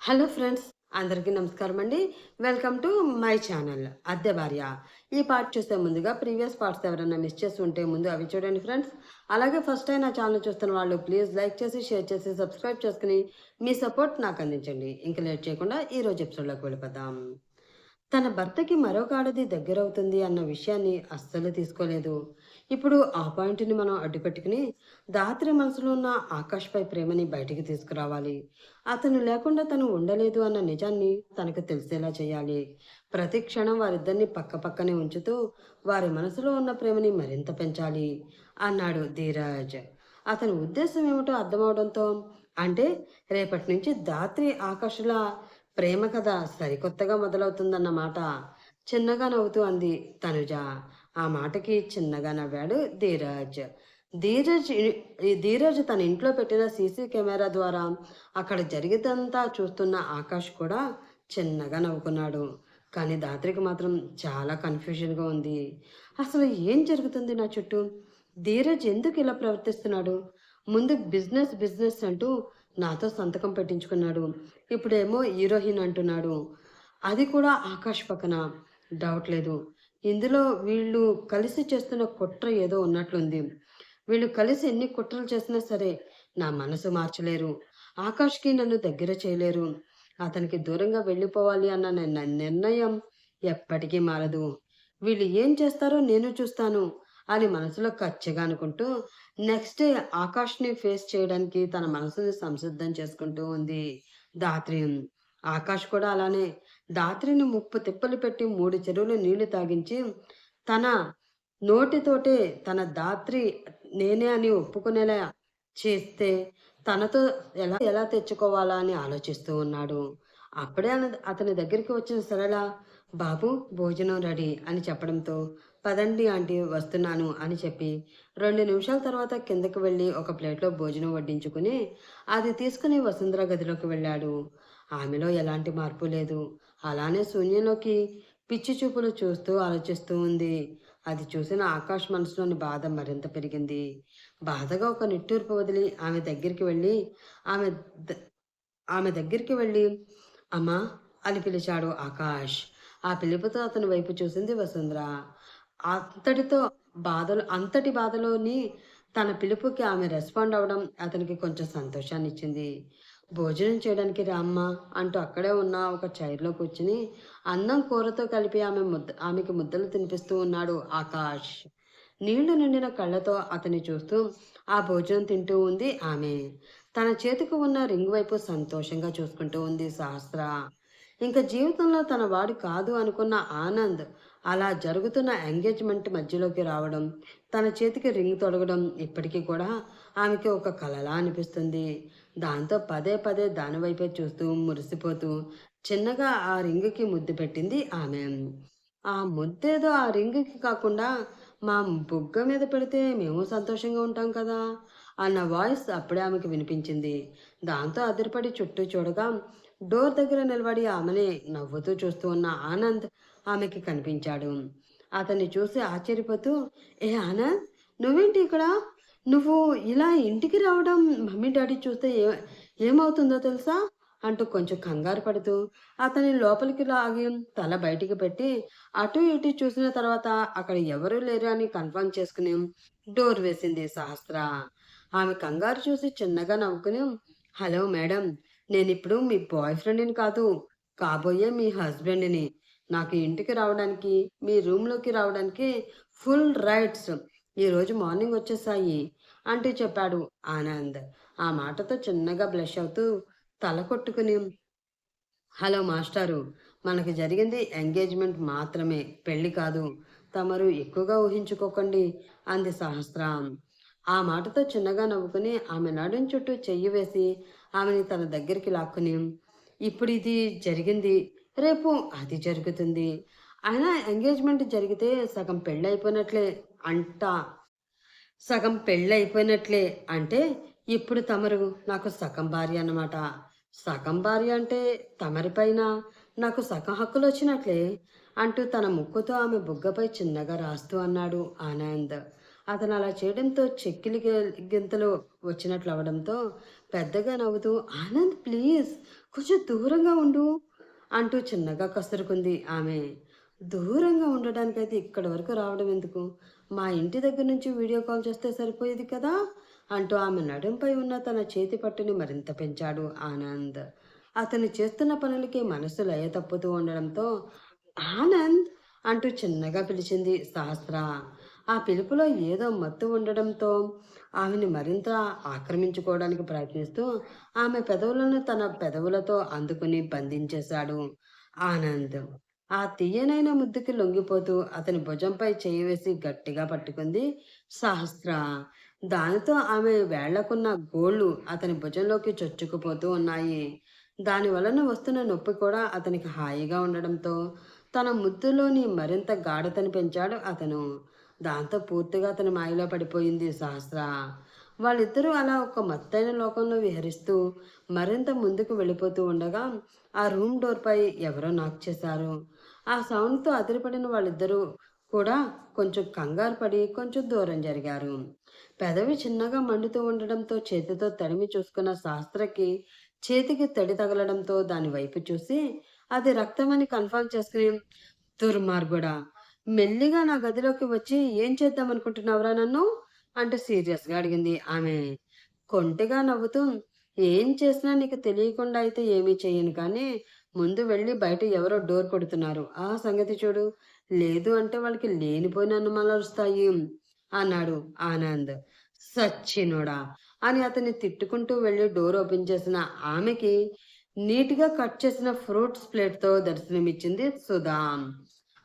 Hello friends అందరికీ నమస్కారం అండి. వెల్కమ్ టు మై ఛానల్ అద్దె భార్య ఈ పార్ట్ చూసే ముందుగా ప్రీవియస్ పార్ట్స్ ఎవరైనా మిస్ చేసి ఉంటే ముందు అవి చూడండి ఫ్రెండ్స్. అలాగే ఫస్ట్ టైం నా ఛానల్ చూస్తున్న వాళ్ళు ప్లీజ్ లైక్ చేసి షేర్ చేసి సబ్స్క్రైబ్ చేసుకుని మీ సపోర్ట్ నాకు అందించండి. ఇంకా లేట్ చేయకుండా ఈ రోజు ఎపిసోడ్లోకి వెళ్ళిపోదాం. తన భర్తకి మరొక ఆడది దగ్గరవుతుంది అన్న విషయాన్ని అస్సలు తీసుకోలేదు. ఇప్పుడు ఆ పాయింట్ని మనం అడ్డుపెట్టుకుని దాత్రి మనసులో ఉన్న ఆకాష్పై ప్రేమని బయటికి తీసుకురావాలి. అతను లేకుండా తను ఉండలేదు అన్న నిజాన్ని తనకు తెలిసేలా చేయాలి. ప్రతి క్షణం వారిద్దరిని పక్క పక్కనే ఉంచుతూ వారి మనసులో ఉన్న ప్రేమని మరింత పెంచాలి అన్నాడు ధీరాజ్. అతని ఉద్దేశం ఏమిటో అర్థమవడంతో అంటే రేపటి నుంచి దాత్రి ఆకాశుల ప్రేమ కథ సరికొత్తగా మొదలవుతుందన్నమాట చిన్నగా నవ్వుతూ అంది తనుజ. ఆ మాటకి చిన్నగా నవ్వాడు ధీరాజ్. ధీరజ్ ఈ ధీరజ్ తన ఇంట్లో పెట్టిన సీసీ కెమెరా ద్వారా అక్కడ జరిగేదంతా చూస్తున్న ఆకాష్ కూడా చిన్నగా నవ్వుకున్నాడు. కానీ దాత్రికి మాత్రం చాలా కన్ఫ్యూజన్గా ఉంది. అసలు ఏం జరుగుతుంది నా చుట్టూ? ధీరజ్ ఎందుకు ఇలా ప్రవర్తిస్తున్నాడు? ముందు బిజినెస్ బిజినెస్ అంటూ నాతో సంతకం పెట్టించుకున్నాడు. ఇప్పుడేమో హీరోయిన్ అంటున్నాడు. అది కూడా ఆకాష్ పక్కన. డౌట్ లేదు. ఇందులో వీళ్ళు కలిసి చేస్తున్న కుట్ర ఏదో ఉన్నట్లుంది. వీళ్ళు కలిసి ఎన్ని కుట్రలు చేసినా సరే నా మనసు మార్చలేరు. ఆకాష్కి నన్ను దగ్గర చేయలేరు. అతనికి దూరంగా వెళ్ళిపోవాలి అన్న నా నిర్ణయం ఎప్పటికీ మారదు. వీళ్ళు ఏం చేస్తారో నేను చూస్తాను అని మనసులో కచ్చగా అనుకుంటూ నెక్స్ట్ డే ఆకాష్ని ఫేస్ చేయడానికి తన మనసుని సంసిద్ధం చేసుకుంటూ ఉంది దాత్రి ఆకాష్ కూడా అలానే. దాత్రిని ముప్పు తిప్పలు పెట్టి మూడు చెరువులు నీళ్ళు తాగించి తన నోటితోటే తన దాత్రి నేనే అని ఒప్పుకునేలా చేస్తే తనతో ఎలా ఎలా తెచ్చుకోవాలా అని ఆలోచిస్తూ ఉన్నాడు. అప్పుడే అన- అతని దగ్గరికి వచ్చిన సరళ బాబు భోజనం రెడీ అని చెప్పడంతో పదండి ఆంటీ వస్తున్నాను అని చెప్పి రెండు నిమిషాల తర్వాత కిందకి వెళ్ళి ఒక ప్లేట్లో భోజనం వడ్డించుకుని అది తీసుకుని వసుంధర గదిలోకి వెళ్ళాడు. ఆమెలో ఎలాంటి మార్పు లేదు. అలానే శూన్యంలోకి పిచ్చి చూపులు చూస్తూ ఆలోచిస్తూ ఉంది. అది చూసిన ఆకాష్ మనసులోని బాధ మరింత పెరిగింది. బాధగా ఒక నిట్టూర్పు వదిలి ఆమె దగ్గరికి వెళ్ళి ఆమె ఆమె దగ్గరికి వెళ్ళి అమ్మా అని పిలిచాడు ఆకాష్. ఆ పిలుపుతో అతని వైపు చూసింది వసుంధర. అంతటితో బాధలు అంతటి బాధలోని తన పిలుపుకి ఆమె రెస్పాండ్ అవ్వడం అతనికి కొంచెం సంతోషాన్ని ఇచ్చింది భోజనం చేయడానికి రామ్మ అంటూ అక్కడే ఉన్న ఒక చైర్లో కూర్చుని అన్నం కూరతో కలిపి ఆమె ముద్ద ఆమెకి ముద్దలు తినిపిస్తూ ఉన్నాడు ఆకాష్. నీళ్ళు నిండిన కళ్ళతో అతన్ని చూస్తూ ఆ భోజనం తింటూ ఉంది ఆమె. తన చేతికి ఉన్న రింగ్ వైపు సంతోషంగా చూసుకుంటూ ఉంది సహస్ర. ఇంకా జీవితంలో తన వాడు కాదు అనుకున్న ఆనంద్ అలా జరుగుతున్న ఎంగేజ్మెంట్ మధ్యలోకి రావడం తన చేతికి రింగ్ తొడగడం ఇప్పటికీ కూడా ఆమెకి ఒక కలలా అనిపిస్తుంది. దాంతో పదే పదే దాని వైపే చూస్తూ మురిసిపోతూ చిన్నగా ఆ రింగుకి ముద్దు పెట్టింది ఆమె. ఆ ముద్దేదో ఆ రింగుకి కాకుండా మా బుగ్గ మీద పెడితే మేము సంతోషంగా ఉంటాం కదా అన్న వాయిస్ అప్పుడే ఆమెకి వినిపించింది. దాంతో అదిరిపడి చుట్టూ చూడగా డోర్ దగ్గర నిలబడి ఆమెని నవ్వుతూ చూస్తూ ఉన్న ఆనంద్ ఆమెకి కనిపించాడు. అతన్ని చూసి ఆశ్చర్యపోతూ ఏ ఆనంద్ నువ్వేంటి ఇక్కడ? నువ్వు ఇలా ఇంటికి రావడం మమ్మీ డాడీ చూస్తే ఏ ఏమవుతుందో తెలుసా? అంటూ కొంచెం కంగారు పడుతూ అతని లోపలికి లాగి తల బయటికి పెట్టి అటు ఇటు చూసిన తర్వాత అక్కడ ఎవరూ లేరు అని కన్ఫర్మ్ చేసుకుని డోర్ వేసింది సహస్ర. ఆమె కంగారు చూసి చిన్నగా నవ్వుకుని హలో మేడం నేను ఇప్పుడు మీ బాయ్ ఫ్రెండ్ని కాదు కాబోయే మీ హస్బెండ్ని. నాకు ఇంటికి రావడానికి మీ రూమ్లోకి రావడానికి ఫుల్ రైట్స్ ఈరోజు మార్నింగ్ వచ్చేసాయి అంటూ చెప్పాడు ఆనంద్. ఆ మాటతో చిన్నగా బ్లష్ అవుతూ తల కొట్టుకుని హలో మాస్టారు మనకు జరిగింది ఎంగేజ్మెంట్ మాత్రమే పెళ్ళి కాదు తమరు ఎక్కువగా ఊహించుకోకండి అంది సహస్ర ఆ మాటతో చిన్నగా నవ్వుకుని ఆమె నడుం చుట్టూ చెయ్యి వేసి ఆమెని తన దగ్గరికి లాక్కుని ఇప్పుడు ఇది జరిగింది రేపు అది జరుగుతుంది. అయినా ఎంగేజ్మెంట్ జరిగితే సగం పెళ్ళి అయిపోయినట్లే అంట. సగం పెళ్ళి అయిపోయినట్లే అంటే ఇప్పుడు తమరు నాకు సగం భార్య అన్నమాట. సగం భార్య అంటే తమరిపైన నాకు సగం హక్కులు వచ్చినట్లే అంటూ తన ముక్కుతో ఆమె బుగ్గపై చిన్నగా రాస్తూ అన్నాడు ఆనంద్. అతను అలా చేయడంతో చెక్కిలి గింతలు వచ్చినట్లు అవడంతో పెద్దగా నవ్వుతూ ఆనంద్ ప్లీజ్ కొంచెం దూరంగా ఉండు అంటూ చిన్నగా కసురుకుంది ఆమె. దూరంగా ఉండడానికైతే ఇక్కడి వరకు రావడం ఎందుకు? మా ఇంటి దగ్గర నుంచి వీడియో కాల్ చేస్తే సరిపోయేది కదా? అంటూ ఆమె నడుంపై ఉన్న తన చేతి పట్టుని మరింత పెంచాడు ఆనంద్. అతను చేస్తున్న పనులకి మనసు లయ తప్పుతూ ఉండడంతో ఆనంద్! అంటూ చిన్నగా పిలిచింది సహస్ర. ఆ పిలుపులో ఏదో మత్తు ఉండడంతో ఆమెను మరింత ఆక్రమించుకోవడానికి ప్రయత్నిస్తూ ఆమె పెదవులను తన పెదవులతో అందుకుని బంధించేశాడు ఆనంద్. ఆ తీయనైన ముద్దుకి లొంగిపోతూ అతని భుజంపై చేయి వేసి గట్టిగా పట్టుకుంది సహస్ర. దానితో ఆమె వేళ్ళకున్న గోళ్ళు అతని భుజంలోకి చొచ్చుకుపోతూ ఉన్నాయి. దాని వలన వస్తున్న నొప్పి కూడా అతనికి హాయిగా ఉండడంతో తన ముద్దులోని మరింత గాఢతని పెంచాడు అతను. దాంతో పూర్తిగా అతని మాయలో పడిపోయింది సహస్ర. వాళ్ళిద్దరూ అలా ఒక మత్తైన లోకంలో విహరిస్తూ మరింత ముందుకు వెళ్ళిపోతూ ఉండగా ఆ రూమ్ డోర్పై ఎవరో నాక్ చేశారు. ఆ సౌండ్తో అదిరిపడిన వాళ్ళిద్దరూ కూడా కొంచెం కంగారు పడి కొంచెం దూరం జరిగారు. పెదవి చిన్నగా మండుతూ ఉండడంతో చేతితో తడిమి చూసుకున్న శాస్త్రకి చేతికి తడి తగలడంతో దాని వైపు చూసి అది రక్తమని కన్ఫర్మ్ చేసుకుని దుర్మార్గుడా మెల్లిగా నా గదిలోకి వచ్చి ఏం చేద్దాం అనుకుంటున్నావురా నన్ను? అంటూ సీరియస్గా అడిగింది ఆమె. కొంటిగా నవ్వుతూ ఏం చేసినా నీకు తెలియకుండా అయితే ఏమీ చేయను కానీ ముందు వెళ్ళి బయట ఎవరో డోర్ కొడుతున్నారు. ఆ సంగతి చూడు. లేదు అంటే వాళ్ళకి లేనిపోయిన అనుమానాలు వస్తాయి. అన్నాడు ఆనంద్. సచ్చినోడా! అని అతన్ని తిట్టుకుంటూ వెళ్ళి డోర్ ఓపెన్ చేసిన ఆమెకి నీట్గా కట్ చేసిన ఫ్రూట్స్ ప్లేట్తో దర్శనమిచ్చింది సుధా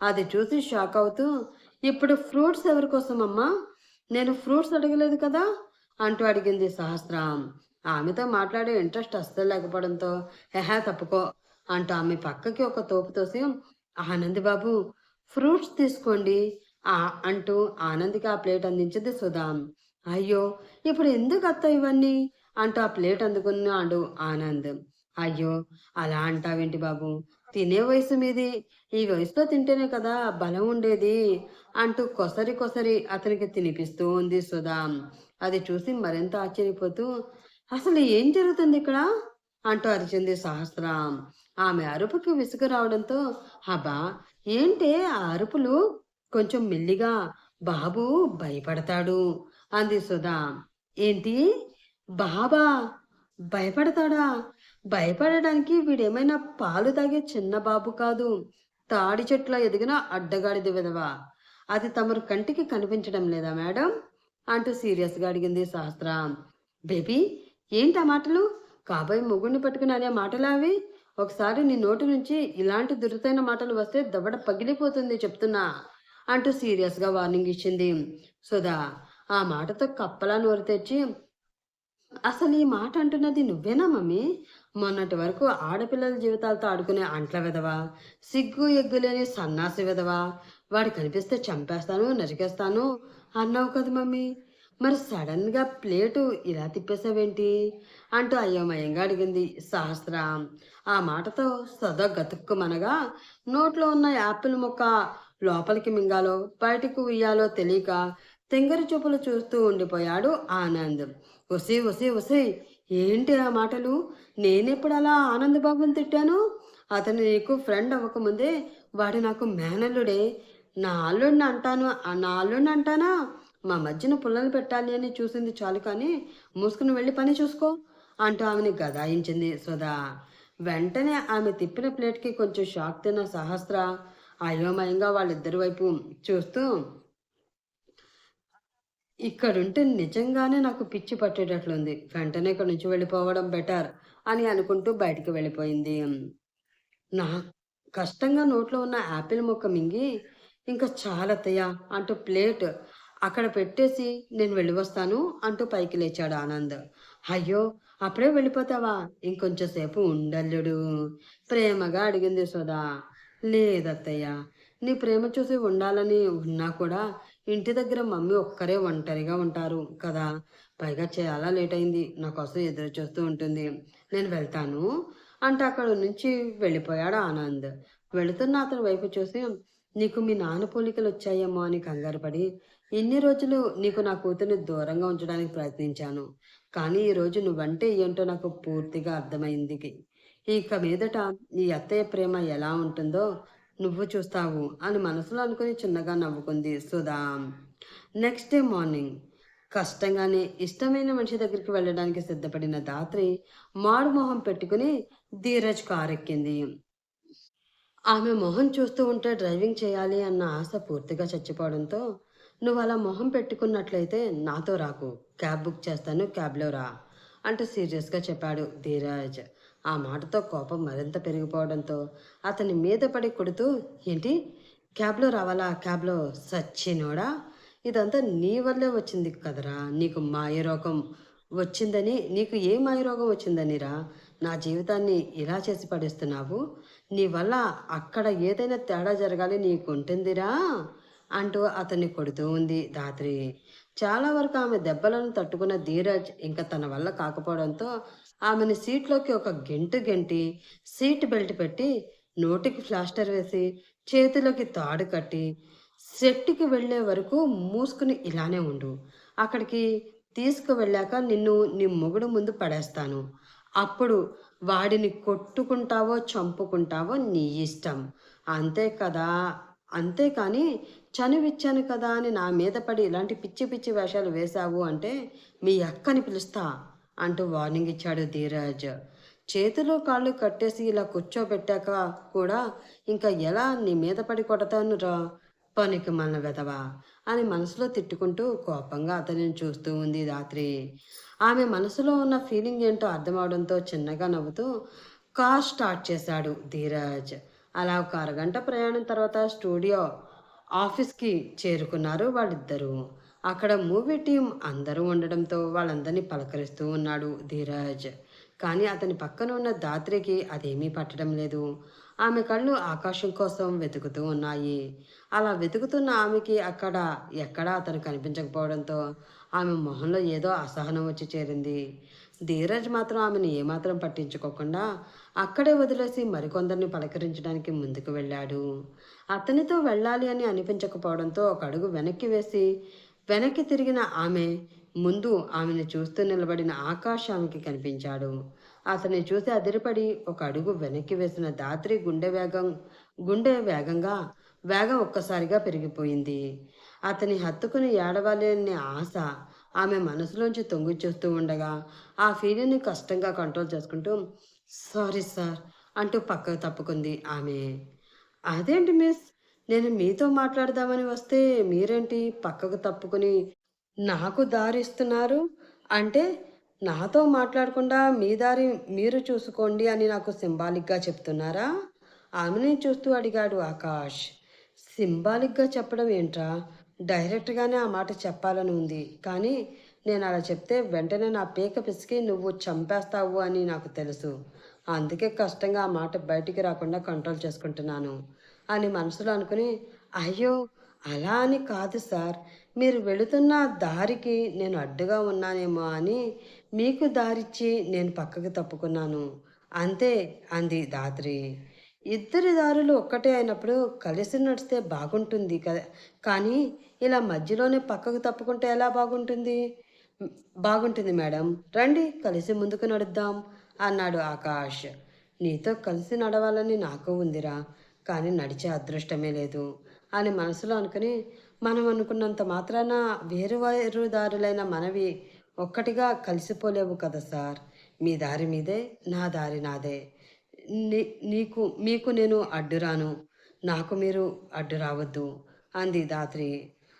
అది చూసి షాక్ అవుతూ ఇప్పుడు ఫ్రూట్స్ ఎవరి కోసం అమ్మా నేను ఫ్రూట్స్ అడగలేదు కదా? అంటూ అడిగింది సహస్రం ఆమెతో మాట్లాడే ఇంట్రెస్ట్ అస్సలు లేకపోవడంతో హెహా తప్పుకో. అంటూ ఆమె పక్కకి ఒక తోపు తోసి ఆనంద్ బాబు ఫ్రూట్స్ తీసుకోండి. ఆ అంటూ ఆనంద్కి ఆ ప్లేట్ అందించింది సుధా అయ్యో ఇప్పుడు ఎందుకు అత్త ఇవన్నీ? అంటూ ఆ ప్లేట్ అందుకున్నాడు ఆనంద్. అయ్యో అలా అంటావేంటి బాబు? తినే వయసు మీది. ఈ వయసులో తింటేనే కదా బలం ఉండేది. అంటూ కొసరి కొసరి అతనికి తినిపిస్తూ ఉంది సుధా అది చూసి మరింత ఆశ్చర్యపోతూ అసలు ఏం జరుగుతుంది ఇక్కడ? అంటూ అరిచింది సహస్రం ఆమె అరుపుకి విసుగు రావడంతో హబా ఏంటే ఆ అరుపులు? కొంచెం మెల్లిగా బాబు భయపడతాడు అంది సుధా. ఏంటి? బాబా భయపడతాడా? భయపడడానికి వీడేమైనా పాలు తాగే చిన్న బాబు కాదు. తాడి చెట్లో ఎదిగిన అడ్డగాడిది విధవా. అది తమరు కంటికి కనిపించడం లేదా మేడం అంటూ సీరియస్గా అడిగింది సహస్ర బేబీ ఏంటి ఆ మాటలు? కాబోయే మొగుడిని పట్టుకుని అనే మాటలు అవి? ఒకసారి నీ నోటి నుంచి ఇలాంటి దురుతైన మాటలు వస్తే దవడ పగిలిపోతుంది చెప్తున్నా అంటూ సీరియస్గా వార్నింగ్ ఇచ్చింది. సుధా ఆ మాటతో కప్పలా నోరు తెచ్చి అసలు ఈ మాట అంటున్నది నువ్వేనా మమ్మీ? మొన్నటి వరకు ఆడపిల్లల జీవితాలతో ఆడుకునే అంట్ల విధవా సిగ్గు ఎగ్గులేని సన్నాసి విధవా వాడు కనిపిస్తే చంపేస్తాను నరికేస్తాను అన్నావు కదా మమ్మీ. మరి సడన్గా ప్లేటు ఇలా తిప్పేసావేంటి? అంటూ అయోమయంగా అడిగింది సహస్ర ఆ మాటతో సదా గతుక్కుమనగా నోట్లో ఉన్న యాపిల్ ముక్క లోపలికి మింగాలో బయటకు ఉయ్యాలో తెలియక తెంగరి చూపులు చూస్తూ ఉండిపోయాడు ఆనంద్. ఒసే ఒసే ఒసే ఏంటి ఆ మాటలు? నేనెప్పుడు అలా ఆనంద్ బాబుని తిట్టాను? అతను నీకు ఫ్రెండ్ అవ్వకముందే వాడు నాకు మేనల్లుడే. నా అల్లుడిని అంటాను నా అల్లుడిని అంటానా? మా మధ్యన పుల్లలు పెట్టాలి అని చూసింది చాలు కానీ మూసుకుని వెళ్ళి పని చూసుకో అంటూ ఆమెని గదాయించింది సుధా. వెంటనే ఆమె తిప్పిన ప్లేట్కి కొంచెం షాక్ తిన్న సహస్ర అయోమయంగా వాళ్ళిద్దరి వైపు చూస్తూ ఇక్కడుంటే నిజంగానే నాకు పిచ్చి పట్టేటట్లుంది. వెంటనే ఇక్కడి నుంచి వెళ్ళిపోవడం బెటర్ అని అనుకుంటూ బయటికి వెళ్ళిపోయింది. నా కష్టంగా నోట్లో ఉన్న యాపిల్ మొక్క మింగి ఇంకా చాలత్తయ్యా అంటూ ప్లేట్ అక్కడ పెట్టేసి నేను వెళ్ళి వస్తాను అంటూ పైకి లేచాడు ఆనంద్. అయ్యో అప్పుడే వెళ్ళిపోతావా? ఇంకొంచెం సేపు ఉండల్లుడు. ప్రేమగా అడిగింది సుధా. లేదత్తయ్య నీ ప్రేమ చూసి ఉండాలని ఉన్నా కూడా ఇంటి దగ్గర మమ్మీ ఒక్కరే ఒంటరిగా ఉంటారు కదా. పైగా చాలా లేట్ అయింది నా కోసం ఎదురు చూస్తూ ఉంటుంది. నేను వెళ్తాను అంటే అక్కడ నుంచి వెళ్ళిపోయాడు ఆనంద్. వెళుతున్న అతని వైపు చూసి నీకు మీ నాన్న పోలికలు వచ్చాయేమో అని కంగారుపడి ఎన్ని ఇన్ని రోజులు నీకు నా కూతుర్ని దూరంగా ఉంచడానికి ప్రయత్నించాను. కానీ ఈరోజు నువ్వంటే ఏంటో నాకు పూర్తిగా అర్థమైంది. ఇక మీదట ఈ అత్తయ్య ప్రేమ ఎలా ఉంటుందో నువ్వు చూస్తావు అని మనసులో అనుకుని చిన్నగా నవ్వుకుంది సుధా. Next day morning. కష్టంగానే ఇష్టమైన మనిషి దగ్గరికి వెళ్ళడానికి సిద్ధపడిన దాత్రి మాడు మొహం పెట్టుకుని ధీరజ్ కారెక్కింది. ఆమె మొహం చూస్తూ ఉంటే డ్రైవింగ్ చేయాలి అన్న ఆశ పూర్తిగా చచ్చిపోవడంతో నువ్వు అలా మొహం పెట్టుకున్నట్లయితే నాతో రాకు. క్యాబ్ బుక్ చేస్తాను క్యాబ్లో రా అంటూ సీరియస్గా చెప్పాడు ధీరాజ్. ఆ మాటతో కోపం మరింత పెరిగిపోవడంతో అతని మీద పడి కొడుతూ ఏంటి? క్యాబ్లో రావాలా? క్యాబ్లో సచ్చినోడా? ఇదంతా నీ వల్లే వచ్చింది కదరా. నీకు మాయరోగం వచ్చిందని నీకు ఏ మాయరోగం వచ్చిందనిరా నా జీవితాన్ని ఇలా చేసి పడేస్తున్నావు. నీ వల్ల అక్కడ ఏదైనా తేడా జరగాలి నీకు ఉంటుందిరా అంటూ అతన్ని కొడుతూ ఉంది ధాత్రి చాలా వరకు ఆమె దెబ్బలను తట్టుకున్న ధీరజ్ ఇంకా తన వల్ల కాకపోవడంతో ఆమెను సీట్లోకి ఒక గెంటు గెంటి సీట్ బెల్ట్ పెట్టి నోటికి ప్లాస్టర్ వేసి చేతిలోకి తాడు కట్టి సెట్టుకి వెళ్ళే వరకు మూసుకుని ఇలానే ఉండు. అక్కడికి తీసుకువెళ్ళాక నిన్ను నీ మొగుడు ముందు పడేస్తాను. అప్పుడు వాడిని కొట్టుకుంటావో చంపుకుంటావో నీ ఇష్టం. అంతే కదా? అంతేకాని చనువిచ్చాను కదా అని నా మీద పడి ఇలాంటి పిచ్చి పిచ్చి వేషాలు వేశావు అంటే మీ అక్కని పిలుస్తా అంటూ వార్నింగ్ ఇచ్చాడు ధీరాజ్. చేతిలో కాళ్ళు కట్టేసి ఇలా కూర్చోబెట్టాక కూడా ఇంకా ఎలా నీ మీద పడి కొడతాను రా? పనికి మన వెదవా? అని మనసులో తిట్టుకుంటూ కోపంగా అతనిని చూస్తూ ఉంది రాత్రి. ఆమె మనసులో ఉన్న ఫీలింగ్ ఏంటో అర్థమవడంతో చిన్నగా నవ్వుతూ కార్ స్టార్ట్ చేశాడు ధీరజ్. అలా ఒక అరగంట ప్రయాణం తర్వాత స్టూడియో ఆఫీస్కి చేరుకున్నారు వాళ్ళిద్దరూ. అక్కడ మూవీ టీం అందరూ ఉండడంతో వాళ్ళందరినీ పలకరిస్తూ ఉన్నాడు ధీరజ్. కానీ అతని పక్కన ఉన్న దాత్రికి అదేమీ పట్టడం లేదు. ఆమె కళ్ళు ఆకాశం కోసం వెతుకుతూ ఉన్నాయి. అలా వెతుకుతున్న ఆమెకి అక్కడ ఎక్కడా అతను కనిపించకపోవడంతో ఆమె మొహంలో ఏదో అసహనం వచ్చి చేరింది. ధీరజ్ మాత్రం ఆమెను ఏమాత్రం పట్టించుకోకుండా అక్కడే వదిలేసి మరికొందరిని పలకరించడానికి ముందుకు వెళ్ళాడు. అతనితో వెళ్ళాలి అని అనిపించకపోవడంతో ఒక అడుగు వెనక్కి వేసి వెనక్కి తిరిగిన ఆమె ముందు ఆమెను చూస్తూ నిలబడిన ఆకాశానికి కనిపించాడు. అతన్ని చూసి అదిరిపడి ఒక అడుగు వెనక్కి వేసిన దాత్రి గుండె వేగం గుండె వేగంగా వేగం ఒక్కసారిగా పెరిగిపోయింది. అతని హత్తుకుని ఏడవాలి అనే ఆశ ఆమె మనసులోంచి తొంగి చూస్తూ ఉండగా ఆ ఫీలింగ్ని కష్టంగా కంట్రోల్ చేసుకుంటూ సారీ సార్ అంటూ పక్కకు తప్పుకుంది ఆమె. అదేంటి మిస్? నేను మీతో మాట్లాడదామని వస్తే మీరేంటి పక్కకు తప్పుకుని నాకు దారి ఇస్తున్నారు అంటే నాతో మాట్లాడకుండా మీ దారి మీరు చూసుకోండి అని నాకు సింబాలిక్గా చెప్తున్నారా? ఆమెని చూస్తూ అడిగాడు ఆకాష్. సింబాలిక్గా చెప్పడం ఏంట్రా? డైరెక్ట్గానే ఆ మాట చెప్పాలని ఉంది. కానీ నేను అలా చెప్తే వెంటనే నా పీక పిసికి నువ్వు చంపేస్తావు అని నాకు తెలుసు. అందుకే కష్టంగా ఆ మాట బయటికి రాకుండా కంట్రోల్ చేసుకుంటున్నాను అని మనసులో అనుకుని అయ్యో అలా అని కాదు సార్. మీరు వెళుతున్న దారికి నేను అడ్డుగా ఉన్నానేమో అని మీకు దారిచ్చి నేను పక్కకు తప్పుకున్నాను. అంతే అంది దాత్రి ఇద్దరి దారులు ఒక్కటే అయినప్పుడు కలిసి నడిస్తే బాగుంటుంది కదా కానీ ఇలా మధ్యలోనే పక్కకు తప్పుకుంటే ఎలా బాగుంటుంది? బాగుంటుంది మేడం. రండి కలిసి ముందుకు నడుద్దాం అన్నాడు ఆకాష్. నీతో కలిసి నడవాలని నాకు ఉందిరా కానీ నడిచే అదృష్టమే లేదు అని మనసులో అనుకుని మనం అనుకున్నంత మాత్రాన వేరు వేరుదారులైన మనవి ఒక్కటిగా కలిసిపోలేవు కదా సార్. మీ దారి మీదే నా దారి నాదే. నీ నీకు మీకు నేను అడ్డురాను. నాకు మీరు అడ్డు రావద్దు అంది దాత్రి.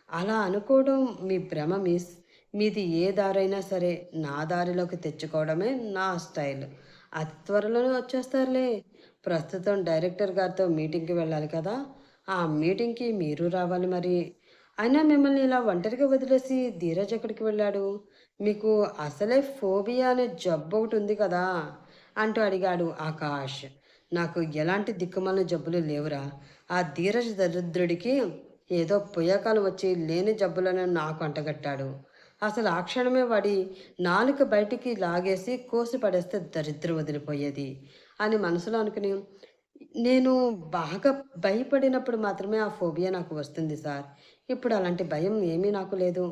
అలా అనుకోవడం మీ భ్రమ మిస్. మీది ఏ దారైనా సరే నా దారిలోకి తెచ్చుకోవడమే నా స్టైల్. అతి త్వరలోనే వచ్చేస్తారులే. ప్రస్తుతం డైరెక్టర్ గారితో మీటింగ్కి వెళ్ళాలి కదా. ఆ మీటింగ్కి మీరు రావాలి మరి. అయినా మిమ్మల్ని ఇలా ఒంటరిగా వదిలేసి ధీరజ్ ఎక్కడికి వెళ్ళాడు? మీకు అసలే ఫోబియా అనే జబ్బు ఒకటి ఉంది కదా అంటూ అడిగాడు ఆకాష్. నాకు ఎలాంటి దిక్కుమాలిన జబ్బులు లేవురా. ఆ ధీరజ్ దరిద్రుడికి ఏదో పుయ్యకాలం వచ్చి లేని జబ్బులను నాకు అంటగట్టాడు. అసలు ఆ క్షణమే వాడి నాలుక బయటికి లాగేసి కోసి పడేస్తే దరిద్రం వదిలిపోయేది అని మనసులో అనుకుని నేను బాగా భయపడినప్పుడు మాత్రమే ఆ ఫోబియా నాకు వస్తుంది సార్. ఇప్పుడు అలాంటి భయం ఏమీ నాకు లేదు.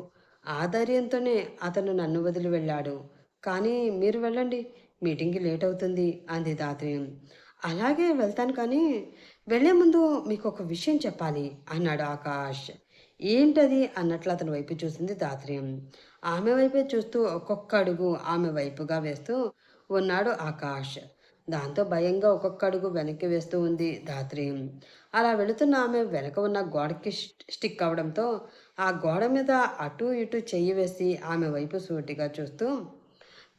ఆ ధైర్యంతోనే అతను నన్ను వదిలి వెళ్ళాడు. కానీ మీరు వెళ్ళండి మీటింగ్కి లేట్ అవుతుంది అంది ధాత్రి. అలాగే వెళ్తాను కానీ వెళ్ళే ముందు మీకు ఒక విషయం చెప్పాలి అన్నాడు ఆకాష్. ఏంటది? అన్నట్లు అతని వైపు చూసింది దాత్రియం ఆమె వైపే చూస్తూ ఒక్కొక్క అడుగు ఆమె వైపుగా వేస్తూ ఉన్నాడు ఆకాష్. దాంతో భయంగా ఒక్కొక్క అడుగు వెనక్కి వేస్తూ ఉంది ధాత్రి అలా వెళుతున్న ఆమె వెనక ఉన్న గోడకి స్టిక్ అవడంతో ఆ గోడ మీద అటు ఇటు చెయ్యి వేసి ఆమె వైపు సూటిగా చూస్తూ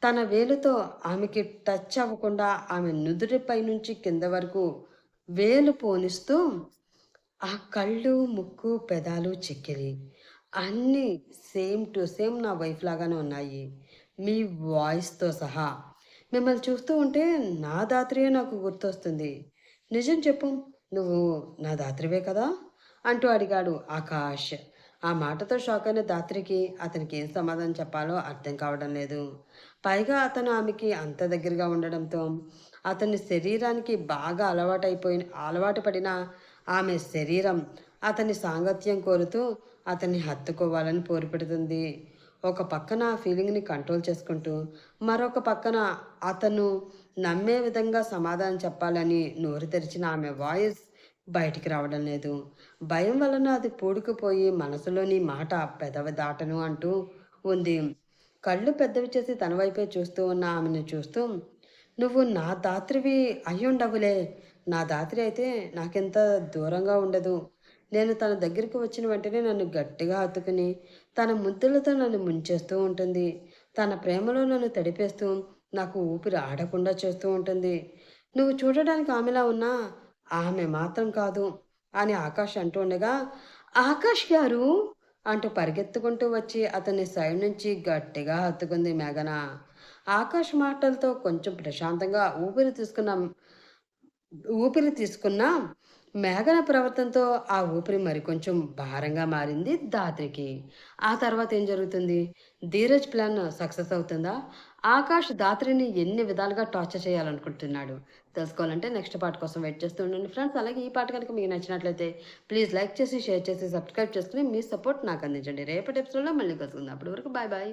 తన వేలుతో ఆమెకి టచ్ అవ్వకుండా ఆమె నుదుటిపై నుంచి కింద వరకు వేలు పోనిస్తూ ఆ కళ్ళు ముక్కు పెదాలు చెక్కిలి అన్నీ సేమ్ టు సేమ్ నా వైఫ్ లాగానే ఉన్నాయి. మీ వాయిస్తో సహా. మిమ్మల్ని చూస్తూ ఉంటే నా దాత్రియే నాకు గుర్తొస్తుంది. నిజం చెప్పు నువ్వు నా దాత్రివే కదా? అంటూ అడిగాడు ఆకాష్. ఆ మాటతో షాక్ అయిన దాత్రికి అతనికి ఏం సమాధానం చెప్పాలో అర్థం కావడం లేదు. పైగా అతను ఆమెకి అంత దగ్గరగా ఉండడంతో అతని శరీరానికి బాగా అలవాటైపోయిన అలవాటు పడిన ఆమె శరీరం అతని సాంగత్యం కోరుతూ అతన్ని హత్తుకోవాలని పోరుపెడుతుంది ఒక పక్కన ఆ ఫీలింగ్ని కంట్రోల్ చేసుకుంటూ మరొక పక్కన అతను నమ్మే విధంగా సమాధానం చెప్పాలని నోరు తెరిచిన ఆమె వాయిస్ బయటికి రావడం లేదు. భయం వలన అది పూడుకుపోయి మనసులోని మాట పెదవి దాటను అంటూ ఉంది. కళ్ళు పెద్దవి చేసి తన వైపే చూస్తూ ఉన్న ఆమెను చూస్తూ నువ్వు నా దాత్రివి అయ్యుండవులే. నా దాత్రి అయితే నాకెంత దూరంగా ఉండదు. నేను తన దగ్గరికి వచ్చిన వెంటనే నన్ను గట్టిగా హత్తుకుని తన ముద్దులతో నన్ను ముంచేస్తూ ఉంటుంది. తన ప్రేమలో నన్ను తడిపేస్తూ నాకు ఊపిరి ఆడకుండా చేస్తూ ఉంటుంది. నువ్వు చూడడానికి ఆమెలా ఉన్నా ఆమె మాత్రం కాదు అని ఆకాష్ అంటూ ఉండగా ఆకాష్ గారు? అంటూ పరిగెత్తుకుంటూ వచ్చి అతని సైడ్ నుంచి గట్టిగా హత్తుకుంది మేఘన. ఆకాశ మాటలతో కొంచెం ప్రశాంతంగా ఊపిరి తీసుకున్న ఊపిరి తీసుకున్న మేఘన ప్రవర్తనతో ఆ ఊపిరి మరికొంచెం భారంగా మారింది దాత్రికి ఆ తర్వాత ఏం జరుగుతుంది? ధీరజ్ ప్లాన్ సక్సెస్ అవుతుందా? ఆకాష్ దాత్రిని ఎన్ని విధాలుగా టార్చర్ చేయాలనుకుంటున్నాడు? తెలుసుకోవాలంటే నెక్స్ట్ పార్ట్ కోసం వెయిట్ చేస్తూ ఉండండి ఫ్రెండ్స్. అలాగే ఈ పాట కనుక మీకు నచ్చినట్లయితే ప్లీజ్ లైక్ చేసి షేర్ చేసి సబ్స్క్రైబ్ చేసుకుని మీ సపోర్ట్ నాకు అందించండి. రేపటి ఎపిసోడ్లో మళ్ళీ కలుసుకుందాం. అప్పటి వరకు బాయ్ బాయ్.